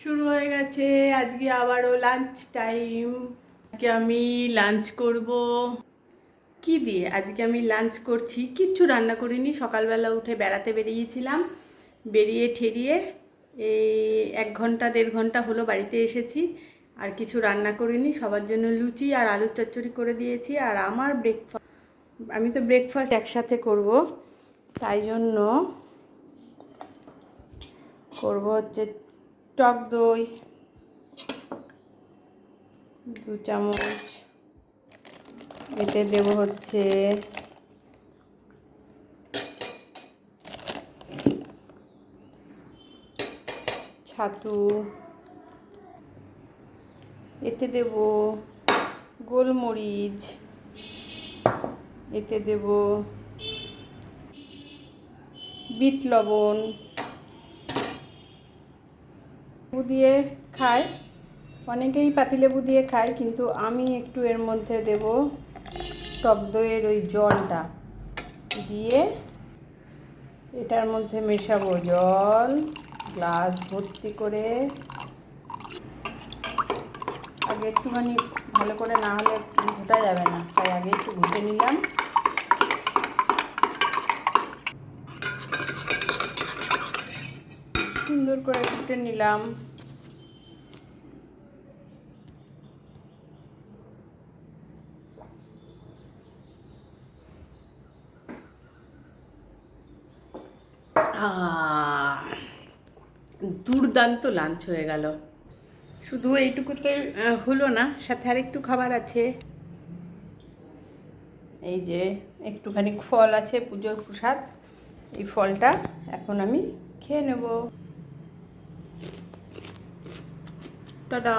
শুরু হয়ে গেছে। আজকে আবারও লাঞ্চ টাইম আজকে আমি লাঞ্চ করব। কি দিয়ে আজকে আমি লাঞ্চ করছি? কিচ্ছু রান্না করিনি। সকালবেলা উঠে বেড়াতে বেরিয়েছিলাম। বেরিয়ে ঠেরিয়ে এই এক ঘণ্টা, দেড় ঘণ্টা হলো বাড়িতে এসেছি। আর কিছু রান্না করিনি। সবার জন্য লুচি আর আলুর চচ্চড়ি করে দিয়েছি আর আমার ব্রেকফাস্ট আমি তো ব্রেকফাস্ট একসাথে করব। তাই জন্য করব হচ্ছে টক দই, দু চামচ। এতে দেব হচ্ছে ছাতু। এতে দেব গোলমরিচ। এতে দেব বিট লবণ। লেবু দিয়ে খায়। অনেকেই পাতিলেবু দিয়ে খায়, কিন্তু আমি একটু এর মধ্যে দেব টক দইয়ের ওই জলটা। দিয়ে এটার মধ্যে মেশাবো জল, গ্লাস ভর্তি করে। আগে একটুখানি ভালো করে না হলে ঘোটা যাবে না, তাই আগে একটু ঘুটে নিলাম। সুন্দর করে ফুটে নিলাম। দুর্দান্ত লাঞ্চ হয়ে গেল। শুধু এইটুকুতে হলো না, সাথে আর একটু খাবার আছে। এই যে একটুখানি ফল আছে পুজোর প্রসাদ। এই ফলটা এখন আমি খেয়ে নেব। টাটা